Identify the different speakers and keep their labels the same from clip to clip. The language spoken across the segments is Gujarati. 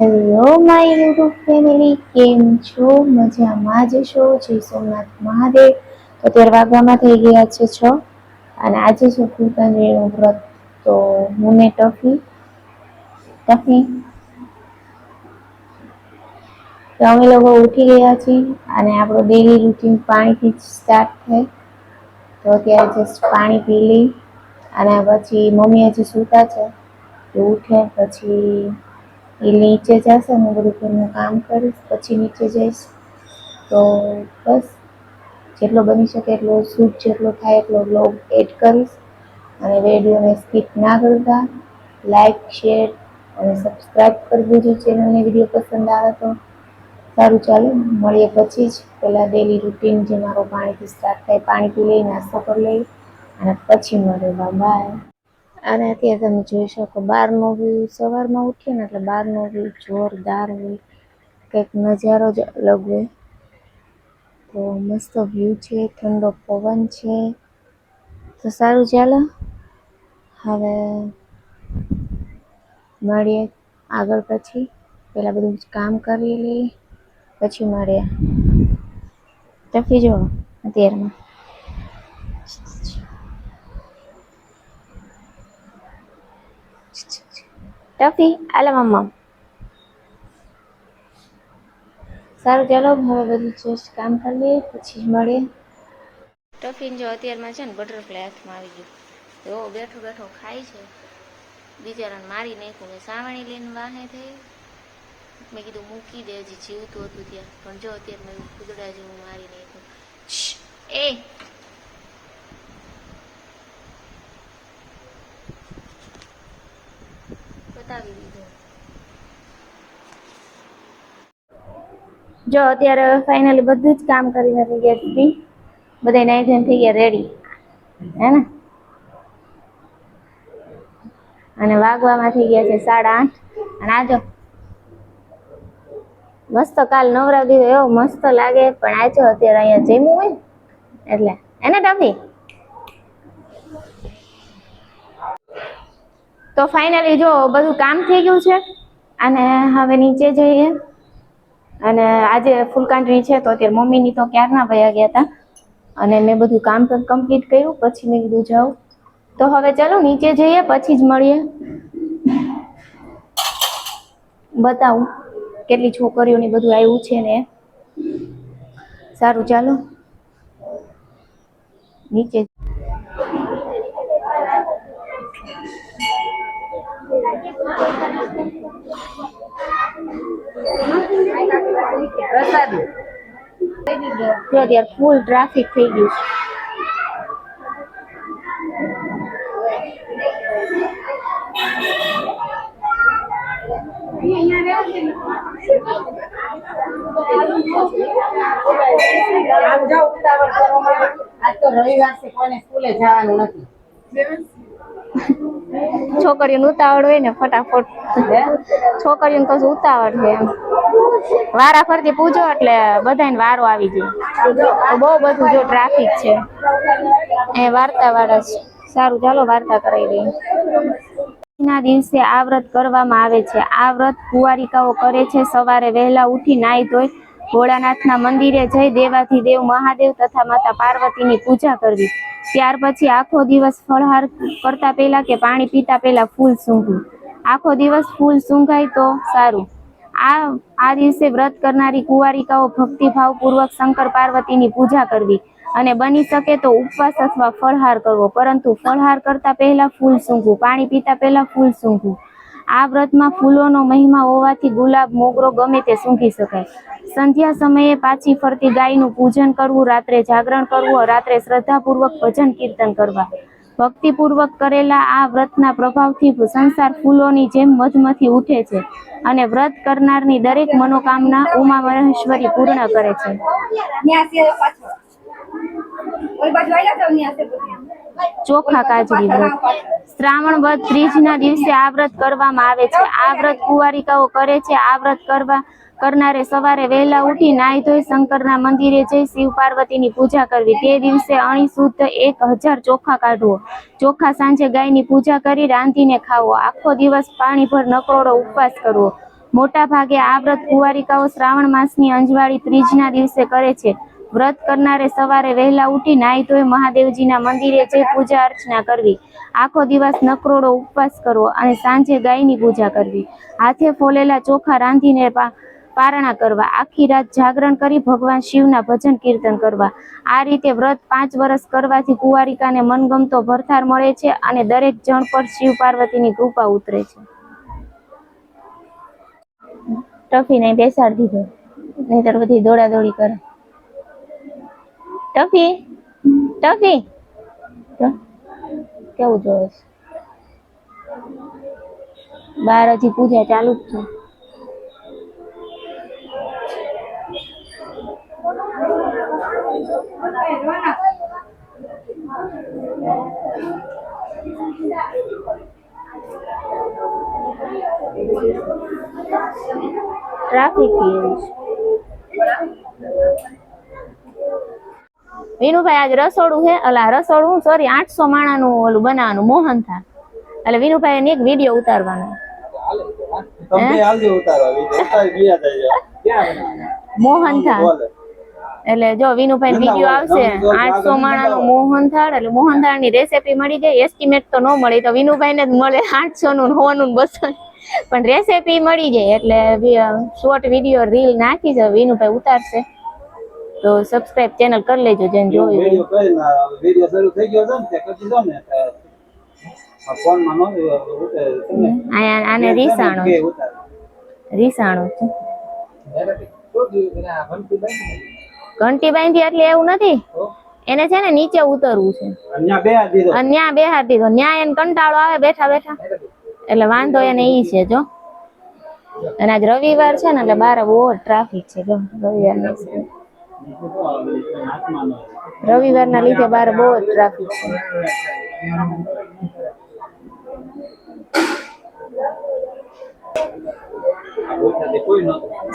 Speaker 1: હેલો માય યુટ્યુબ ફેમિલી કેમ છો? મજામાં જ છો? જય સોમનાથ મહાદેવ. તો અત્યારે વાગવામાં થઈ ગયા છે છ. અને આજે છે ફૂલકાંજળીનું વ્રત. તો હું ને ટફી. ટફી? તો અમે લોકો ઉઠી ગયા છીએ અને આપણો ડેલી રૂટીન પાણીથી જ સ્ટાર્ટ થાય. તો અત્યારે જસ્ટ પાણી પી લઈ. અને પછી મમ્મી હજી સૂતા છે. તો ઉઠે પછી એ નીચે જશે હું બધું ઘરનું કામ કરીશ, પછી નીચે જઈશ. તો બસ, જેટલો બની શકે એટલો શૂટ જેટલો થાય એટલો બ્લોગ એડ કરીશ. અને વિડીયોને સ્કીપ ના કરતા. લાઈક શેર અને સબસ્ક્રાઈબ કરી દેજો ચેનલને વીડિયો પસંદ આવે તો. સારું ચાલો, મળીએ પછી જ. પહેલાં ડેલી રૂટીન જે મારો પાણીથી સ્ટાર્ટ થાય પાણી પી લઈ નાસ્તો કરી લઈ. અને પછી મળે બાય અને અત્યારે તમે જોઈ શકો બહારનો વ્યૂ સવારમાં ઉઠીએ ને એટલે બહારનો વ્યૂ જોરદાર હોય. કંઈક નજારો જ અલગ હોય. તો મસ્ત વ્યૂ છે, ઠંડો પવન છે. તો સારું ચાલો. હવે મળીએ આગળ પછી. પહેલાં બધું કામ કરી લઈએ. પછી મળીએ. ટફી જો અત્યારમાં. ટફી આલે મમ્મા સારું ચાલો હવે બધું જસ્ટ કામ કરી લઈએ પછી મળીએ. ટફીન જો અત્યારમાં છે ને બટરફ્લાય હાથમાં આવી ગયું. એવો બેઠો બેઠો ખાય છે. બિચારાને મારી નાખ્યું મેં સાવણી લઈને વાહે થઈ. મેં કીધું મૂકી દે હજી જીવતું હતું ત્યાં. પણ જો અત્યારે મેં કુદડા જેવું મારી નાખ્યું એ બતાવી દીધો. જો અત્યારે ફાઇનલી બધું જ કામ કરીને થઈ ગયા ફ્રી બધા નાઈ ધોઈને થઈ ગયા રેડી હે ને? અને વાગવામાં થઈ ગયા છે સાડા આઠ. અને આજો મસ્ત કાલ નવરા દીધો એવો મસ્ત લાગે, પણ આજો અત્યારે અહીંયા જમ્યું હોય એટલે. એને ટફી તો ફાઇનલી જો બધું કામ થઈ ગયું છે, અને હવે નીચે જઈએ. અને આજે ફૂલકાંડરી છે, તો અત્યારે મમ્મીની તો ક્યારના વયા ગયા હતા અને મેં બધું કામ કમ્પ્લીટ કર્યું, પછી મેં કીધું જાઉં. તો હવે ચાલો નીચે જઈએ, પછી જ મળીએ. બતાવું કેટલી છોકરીઓની બધું આવ્યું છે ને. સારું, ચાલો. નીચે જો અત્યારે ફૂલ ટ્રાફિક થઈ ગયું છોકરીઓનું
Speaker 2: આમ ઉતાવળ કરવામાં. આજ તો રવિવાર છે કોઈને સ્કૂલે જવાનું નથી.
Speaker 1: છોકરીઓને ઉતાવળ હોય ને ફટાફટ. છોકરીઓને કશું ઉતાવળ છે એમ. વારા ફરતી પૂજો એટલે બધાને વારો આવી જાય બહુ બધું જો ટ્રાફિક છે. એ વાર્તા વાળા સારું, ચાલો વાર્તા કરાવી દઈએ. ના દિવસે આ વ્રત કરવામાં આવે છે. આ વ્રત કુંવારિકાઓ કરે છે. સવારે વહેલા ઉઠી નાહી ધોઈ ભોળાનાથના મંદિરે જઈ દેવાથી દેવ મહાદેવ તથા માતા પાર્વતીની પૂજા કરવી. ત્યાર પછી આખો દિવસ ફળહાર કરતા પહેલા કે પાણી પીતા પહેલા ફૂલ સૂંઘવું. આખો દિવસ ફૂલ સૂંઘાય તો સારું. આ આ દિવસે વ્રત કરનારી કુંવારિકાઓ ભક્તિભાવપૂર્વક શંકર પાર્વતીની પૂજા કરવી અને બની શકે તો ઉપવાસ અથવા ફળહાર કરવો. પરંતુ ફળહાર કરતા પહેલા ફૂલ સૂંઘવું, પાણી પીતા પહેલા ફૂલ સૂંઘવું. આ વ્રતમાં ફૂલોનો મહિમા હોવાથી ગુલાબ, મોગરો ગમે તે સૂંઘી શકાય. સંધ્યા સમયે પાછી ફરતી ગાયનું પૂજન કરવું, રાત્રે જાગરણ કરવું, રાત્રે શ્રદ્ધાપૂર્વક ભજન કીર્તન કરવા. ભક્તિપૂર્વક કરેલા આ વ્રતના પ્રભાવથી સંસાર ફૂલોની જેમ મધમથી ઉઠે છે અને વ્રત કરનારની દરેક મનોકામના ઉમા મહેશ્વરી પૂર્ણ કરે છે. ચોખા કાજરી વ્રત શ્રાવણ વ્રત ત્રીજના દિવસે આ વ્રત કરવામાં આવે છે. આ વ્રત કુંવારિકાઓ કરે છે. આ વ્રત કરવા કરનારે સવારે વહેલા ઉઠી નાહી ધોઈ શંકરના મંદિરે જઈ શિવ પાર્વતીની પૂજા કરવી. તે દિવસે અણી શુદ્ધ એક હજાર ચોખા કાઢવો. ચોખા સાંજે ગાયની પૂજા કરી રાંધીને ખાવો. આખો દિવસ પાણી ભર નકરોડો ઉપવાસ કરવો. મોટા ભાગે આ વ્રત કુંવારિકાઓ શ્રાવણ માસની અંજવાળી ત્રીજના દિવસે કરે છે. વ્રત કરનારે સવારે વહેલા ઉઠી નાહી ધોઈ મહાદેવજીના મંદિરે જઈ પૂજા અર્ચના કરવી. આખો દિવસ નકરોડો ઉપવાસ કરવો અને સાંજે ગાયની પૂજા કરવી. હાથે ફોલેલા ચોખા રાંધીને પારણા કરવા, આખી રાત જાગરણ કરી ભગવાન શિવના ભજન કીર્તન કરવા. આ રીતે વ્રત પાંચ વર્ષ કરવાથી કુંવારિકાને મનગમતો ભરથાર મળે છે અને દરેક જણ પર શિવ પાર્વતીની કૃપા ઉતરે છે. ટફી બેસાડી દીધો, નહીતર બધી દોડા દોડી કરે ટફી. ટફી, કેવું જોવે છે? બાર હજી પૂજા ચાલુ જ છે. ટ્રાફિક એવું વિનુભાઈ આજ રસોડું છે અલા રસોડું સોરી આઠસો માણાનું ઓલું બનાવવાનું મોહન થા એટલે વિનુભાઈ ને એક વીડિયો ઉતારવાનો. મોહન
Speaker 3: થા
Speaker 1: એટલે જો વિનુભાઈ વીડિયો આવશે આઠસો માણાનું મોહન થાળ એટલે મોહન થાળની રેસીપી મળી જાય એસ્ટિમેટ તો ન મળે તો વિનુભાઈ ને જ મળે આઠસો નું હોવાનું બસો પણ રેસીપી મળી જાય એટલે શોર્ટ વીડિયો રીલ નાખી છે વિનુભાઈ ઉતારશે. તો સબસ્ક્રાઇબ ચેનલ કરી લેજો જેને જોયું
Speaker 3: વીડિયો શરૂ થઈ ગયો છે ને તે કરી દો ને તે
Speaker 1: આને રીસાણો રીસાણો છે. ઘંટી બાંધી એટલે એવું નથી. એને છે ને નીચે ઉતરવું છે. ન્યા બેહાર દીધો ન્યા એને કંટાળો આવે બેઠા બેઠા. એટલે વાંધો એને ઈ છે, જો. અને આજ રવિવાર છે ને, એટલે બાર બહુ ટ્રાફિક છે, જો. રવિવાર
Speaker 3: નો.
Speaker 1: લીધે બાર બહુ ટ્રાફિક છે.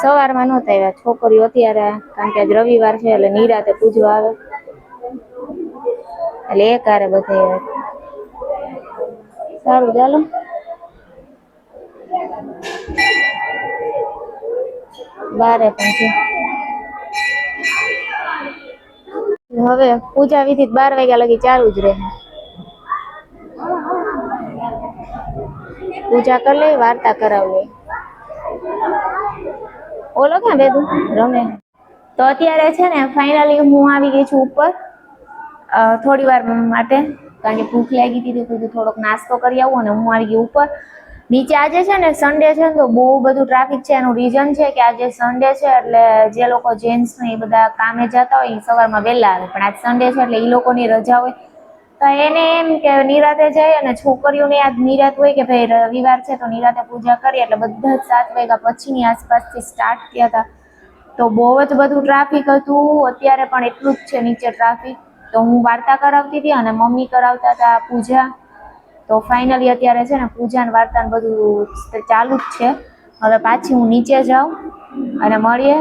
Speaker 1: સવારમાં નહોતા આવ્યા, છોકરીઓ અત્યારે, કારણ કે આજ રવિવાર છે, એટલે નિરાતે પૂજવા આવે. એટલે એક આરે બધે સારું, ચાલો. બારે પણ હવે પૂજા વિધિ બાર વાગ્યા લગી ચાલુ જ રહે. પૂજા કરી લઈ વાર્તા કરાવી ઓલો ક્યાં બેદું? રમે. તો અત્યારે છે ને ફાઇનલી હું આવી ગઈ છું ઉપર. થોડી વાર માટે. કારણ કે ભૂખ લાગી હતી તો કીધું થોડોક નાસ્તો કરી આવું અને હું આવી ગઈ ઉપર. નીચે આજે છે ને સન્ડે છે ને તો બહુ બધું ટ્રાફિક છે, એનું રીઝન છે કે આજે સન્ડે છે એટલે જે લોકો જેન્ટ્સ ને એ બધા કામે જતા હોય એ સવારમાં વહેલા આવે. પણ આજ સન્ડે છે એટલે એ લોકોની રજા હોય. તો એને એમ કે નિરાતે જાય અને છોકરીઓને આજ નિરાત હોય કે ભાઈ રવિવાર છે તો નિરાતે પૂજા કરીએ એટલે બધા જ સાત વાગ્યા પછીની આસપાસથી સ્ટાર્ટ થયા હતા. તો બહુ જ બધું ટ્રાફિક હતું. અત્યારે પણ એટલું જ છે નીચે ટ્રાફિક તો હું વાર્તા કરાવતી હતી અને મમ્મી કરાવતા હતા પૂજા. તો ફાઇનલી અત્યારે છે ને પૂજા ને વાર્તા ને બધું ચાલુ જ છે. હવે પાછી હું નીચે જાઉં અને મળીએ.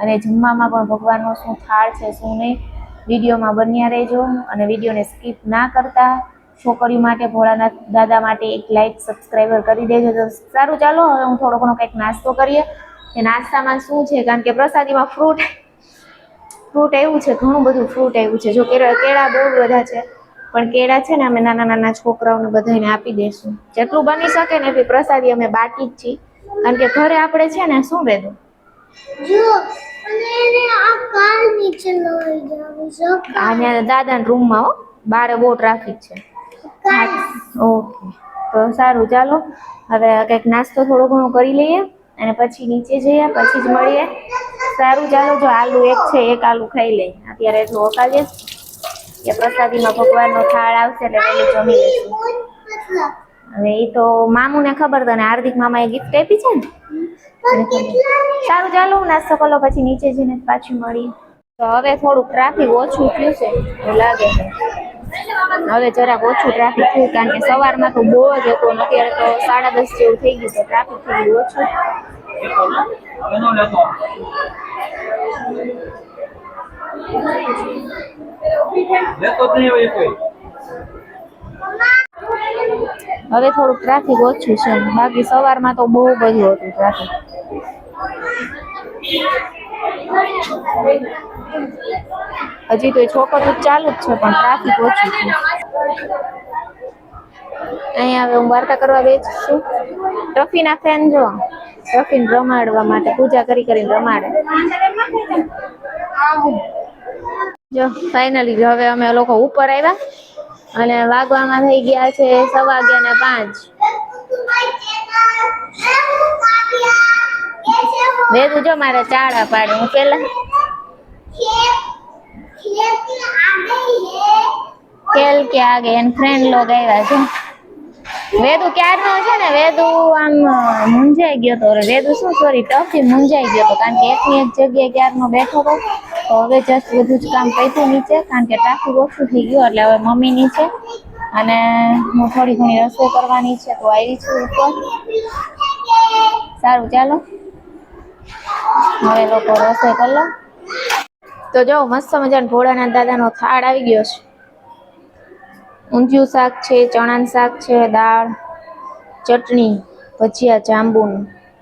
Speaker 1: અને જમવામાં પણ ભગવાનનો શું થાળ છે, શું નહીં, વિડીયોમાં બન્યા રહેજો. અને વિડીયોને સ્કીપ ના કરતા. છોકરીઓ માટે, ભોળાનાથ દાદા માટે એક લાઈક સબસ્ક્રાઈબર કરી દેજો. તો સારું ચાલો, હવે હું થોડો ઘણો કંઈક નાસ્તો કરીએ. કે નાસ્તામાં શું છે? કારણ કે પ્રસાદીમાં ફ્રૂટ ફ્રૂટ આવ્યું છે, ઘણું બધું ફ્રૂટ આવ્યું છે. જો કેળા બહુ બધા છે. પણ કેળા છે ને અમે નાના નાના છોકરાઓને બધાને આપી દઈશું જેટલું બની શકે ને એટલી પ્રસાદી અમે બાકી જ છીએ. કારણ કે ઘરે આપણે છે ને શું
Speaker 4: આ
Speaker 1: દાદાના રૂમમાં હો બારે બહુ ટ્રાફિક છે. ઓકે. તો સારું ચાલો. હવે કંઈક નાસ્તો થોડો ઘણો કરી લઈએ અને પછી નીચે જઈએ પછી જ મળીએ. સારું ચાલો જો આલુ એક છે એક આલુ ખાઈ લઈએ. અત્યારે એટલું અકાલીએ કે પ્રસાદીમાં ભગવાનનો થાળ આવશે એટલે વહેલું જમી
Speaker 4: લેશું
Speaker 1: હવે એ તો મામુને ખબર તને હાર્દિક મામાએ ગિફ્ટ આપી છે ને? સારું ચાલો નાસ્તો કરો પછી નીચે જઈને પાછું મળીએ. તો હવે થોડુંક ટ્રાફિક ઓછું થયું છે એવું લાગે છે. હવે જરાક ઓછું ટ્રાફિક થયું કારણ કે સવારમાં તો બહુ જ હતું અત્યારે તો સાડા દસ જેવું થઈ ગયું છે ટ્રાફિક થોડું ઓછું. હવે થોડુંક ટ્રાફિક ઓછું છે. બાકી સવારમાં તો બહુ બધું હતું ટ્રાફિક હજી તો એ છોકરું ચાલુ જ છે, પણ ટ્રાફિક ઓછું છે. અહીંયા હવે હું વાર્તા કરવા બેસું. ટ્રફીના ફેન જો ટ્રફીને રમાડવા માટે, પૂજા કરી કરીને રમાડે. જો ફાઇનલી હવે અમે લોકો ઉપર આવ્યા અને વાગવામાં થઈ ગયા છે સવા અગિયાર ને પાંચ. વેદુ, જો મારે ચાળા પાડે, હું પેલા ખેલ કે આગે, એન ફ્રેન્ડ લોગ આવ્યા છે. વેદુ ક્યારનો છે ને? વેદુ આમ મૂંઝાઈ ગયો તો. વેદુ શું સોરી ટફી મૂંઝાઈ ગયો તો, કારણ કે એકની એક જગ્યાએ ક્યારનો બેઠો હતો. તો હવે જસ્ટ બધું જ કામ પૈતું નીચે, કારણ કે ટ્રાફિક ઓછું થઈ ગયું, એટલે હવે મમ્મી નીચે. અને હું થોડી ઘણી રસોઈ કરવાની છે, તો આવી છું ઉપર. સારું, ચાલો. હવે લોકો રસોઈ કરી લો. તો જો, મસ્ત મજાનો ભોળાના દાદાનો થાળ આવી ગયો છે. ઊંધિયું શાક છે, ચણાનું શાક છે, દાળ, ચટણી, ભજીયા જાંબુ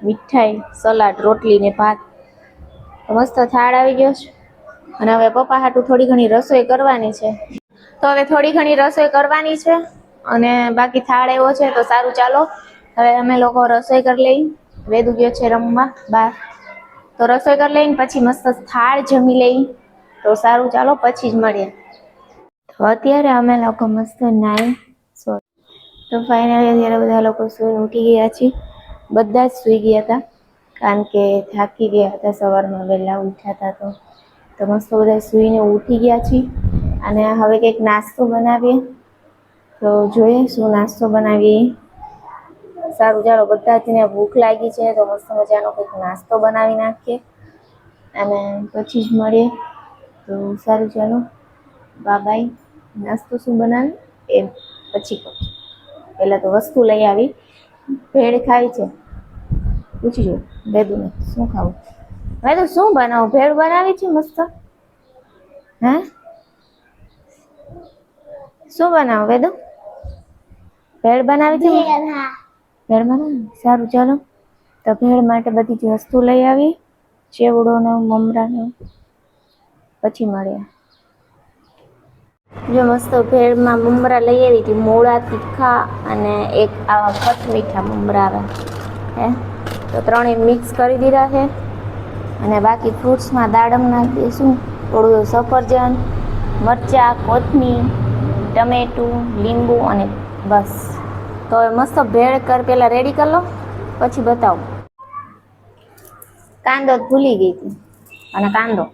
Speaker 1: મીઠાઈ, સલાડ, રોટલી ને ભાત. મસ્ત થાળ આવી ગયો છે. અને હવે પપ્પા હાટું થોડી ઘણી રસોઈ કરવાની છે. તો હવે થોડી ઘણી રસોઈ કરવાની છે અને બાકી થાળ એવો છે તો સારું ચાલો. હવે અમે લોકો રસોઈ કરી લઈ. વેદુ ગયો છે રમવા બહાર. તો રસોઈ કરી લઈને પછી મસ્ત થાળ જમી લઈ. તો સારું ચાલો પછી જ મળીએ. તો અત્યારે અમે લોકો મસ્ત નાઈ તો ફાઇનલી અત્યારે બધા લોકો સૂઈને ઉઠી ગયા છીએ. બધા જ સૂઈ ગયા હતા. કારણ કે થાકી ગયા હતા સવારમાં વહેલા ઉઠ્યા હતા તો. તો મસ્ત બધા સૂઈને ઉઠી ગયા છીએ અને હવે કંઈક નાસ્તો બનાવીએ. તો જોઈએ શું નાસ્તો બનાવીએ. સારું, ચાલો બધા જને ભૂખ લાગી છે તો મસ્ત મજાનો કંઈક નાસ્તો બનાવી નાખીએ અને પછી જ મળીએ. તો સારું, ચાલો બાય નાસ્તો શું બનાવે? એ પછી કહું પહેલાં તો વસ્તુ લઈ આવી. ભેળ ખાય છે. પૂછી જો વેદુને શું ખાવું? વેદુ શું બનાવું? ભેળ બનાવી છે મસ્ત. હે? શું બનાવું વેદો? ભેળ બનાવી છે? ભેળ બનાવી? સારું ચાલો. તો ભેળ માટે બધી જ વસ્તુ લઈ આવી ચેવડો ને મમરા ને પછી મળ્યા જો મસ્ત ભેળમાં મમરા લઈ આવી હતી. મોળા તીખા અને એક આવા ખટ મીઠા મમરા આવે. હે? તો ત્રણેય મિક્સ કરી દીધા છે. અને બાકી ફ્રૂટ્સમાં દાડમ નાખી દઈશું થોડું સફરજન, મરચાં, કોથમીર, ટમેટું, લીંબુ અને બસ. તો હવે મસ્ત ભેળ કર પહેલાં રેડી કરી લો, પછી બતાવો. કાંદો ભૂલી ગઈ હતી, અને કાંદો.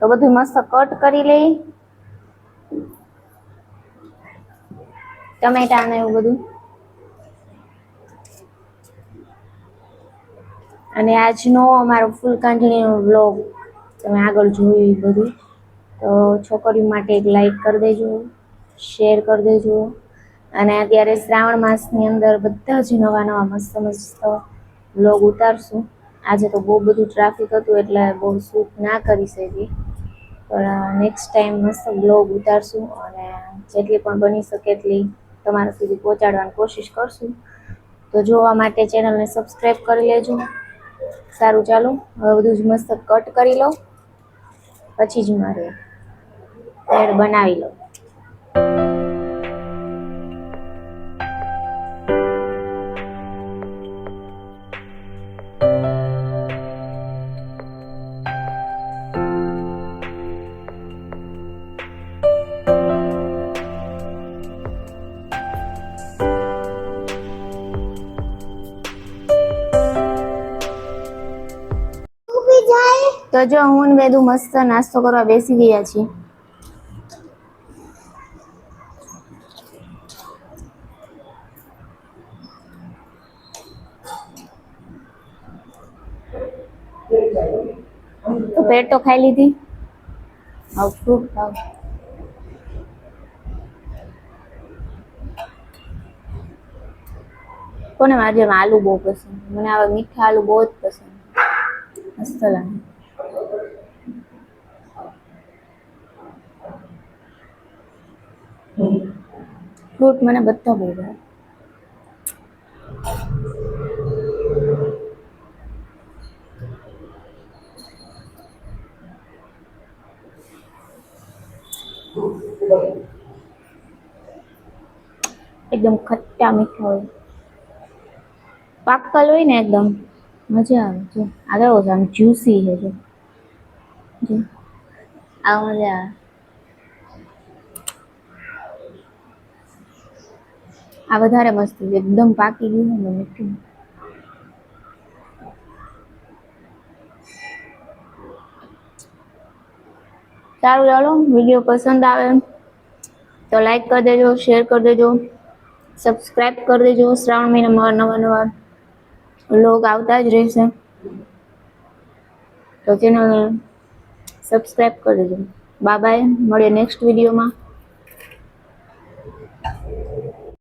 Speaker 1: તો બધું મસ્ત કટ કરી લઈ. ટમેટા ને એવું બધું. અને આજનો અમારો ફૂલ કાંઠણીનો વ્લોગ તમે આગળ જોયું બધું. તો છોકરીઓ માટે એક લાઈક કરી દેજો શેર કરી દેજો. અને અત્યારે શ્રાવણ માસની અંદર બધા જ નવા નવા મસ્ત મસ્ત વ્લોગ ઉતારશું. આજે તો બહુ બધું ટ્રાફિક હતું એટલે બહુ શૂટ ના કરી શકી પણ નેક્સ્ટ ટાઈમ મસ્ત બ્લોગ ઉતારશું અને જેટલી પણ બની શકે એટલી તમારા સુધી પહોંચાડવાની કોશિશ કરશું. તો જોવા માટે ચેનલને સબસ્ક્રાઈબ કરી લેજો. સારું, ચાલો. હવે બધું જ મસ્ત કટ કરી લો પછી જ મારે એડ બનાવી લો તો જો હું વેદુ મસ્ત નાસ્તો કરવા બેસી ગયા છીએ. તો પેટ તો ખાઈ લીધી. આવ ફ્રૂટ ખાવ. કોને મારે જેમ આલુ બહુ પસંદ? મને આવા મીઠા આલુ બહુ જ પસંદ. મસ્ત લાગે. ફ્રૂટ મને બધા બહુ ભાવે એકદમ ખટ્ટા મીઠા હોય. પાકલ હોય ને એકદમ મજા આવે. જો આ કેવો છે આમ જ્યુસી છે, જો. આ મજા આવે આ વધારે મસ્ત છે. એકદમ પાકી ગયું ને મીઠું. સારું, ચાલો. વીડિયો પસંદ આવે તો લાઈક કરી દેજો શેર કરી દેજો સબસ્ક્રાઈબ કરી દેજો. શ્રાવણ મહિનામાં નવા નવા લોગ આવતા જ રહેશે. તો ચેનલ સબસ્ક્રાઈબ કરી દેજો. બાય બાય મળીએ નેક્સ્ટ વિડીયોમાં